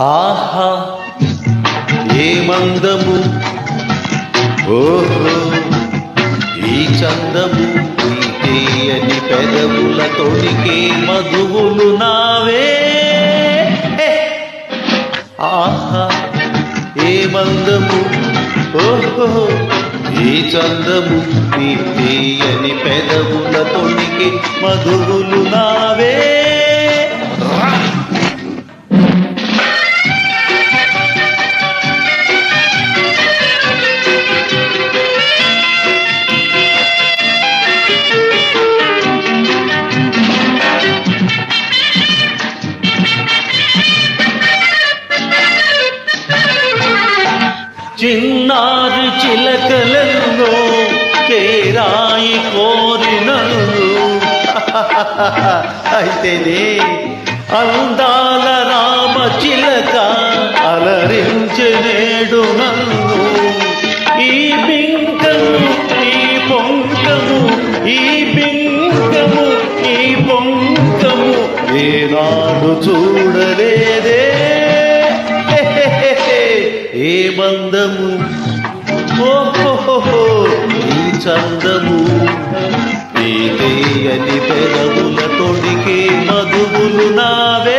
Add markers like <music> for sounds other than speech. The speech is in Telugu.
ఆహా ఏ మందము? ఓహో ఈ చందము అని తీయని పెదవుల తొడికే మధువులు నావే. ఆహా ఏ మందము? ఓహో ఈ చందము అని తీయని పెదవుల తొడికే మధువులు నావే. చిన్నారు చిలకలలో కేరాయి కోరినను. <laughs> అయితేనే అందాల రామ చిలక అలరించనేడు నన్ను. ఈ బింకము ఈ పొంకము ఈ బింకము ఈ పొంకము ఏనాడు చూడలేదు. బంధము. ఓహో నీ చందము. నీకే అని పెదవుల తొడికే నావే.